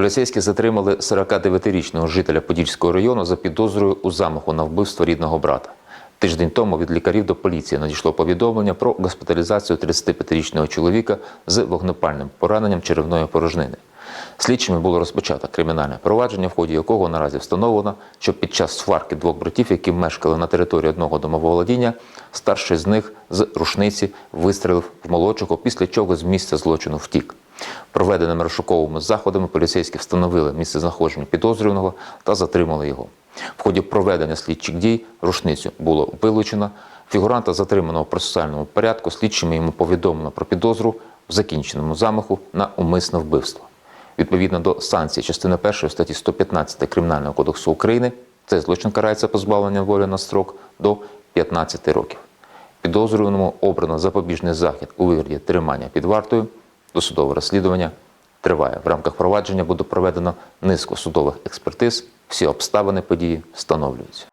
Поліцейські затримали 49-річного жителя Подільського району за підозрою у замаху на вбивство рідного брата. Тиждень тому від лікарів до поліції надійшло повідомлення про госпіталізацію 35-річного чоловіка з вогнепальним пораненням черевної порожнини. Слідчими було розпочато кримінальне провадження, в ході якого наразі встановлено, що під час сварки двох братів, які мешкали на території одного домоволодіння, старший з них з рушниці вистрелив в молодшого, після чого з місця злочину втік. Проведеними розшуковими заходами поліцейські встановили місце знаходження підозрюваного та затримали його. В ході проведення слідчих дій рушницю було вилучено. Фігуранта затримано в процесуальному порядку. Слідчими йому повідомлено про підозру в закінченому замаху на умисне вбивство. Відповідно до санкцій частини 1 статті 115 Кримінального кодексу України, цей злочин карається позбавленням волі на строк до 15 років. Підозрюваному обрано запобіжний захід у вигляді тримання під вартою. Досудове розслідування триває. В рамках провадження буде проведено низку судових експертиз. Всі обставини події встановлюються.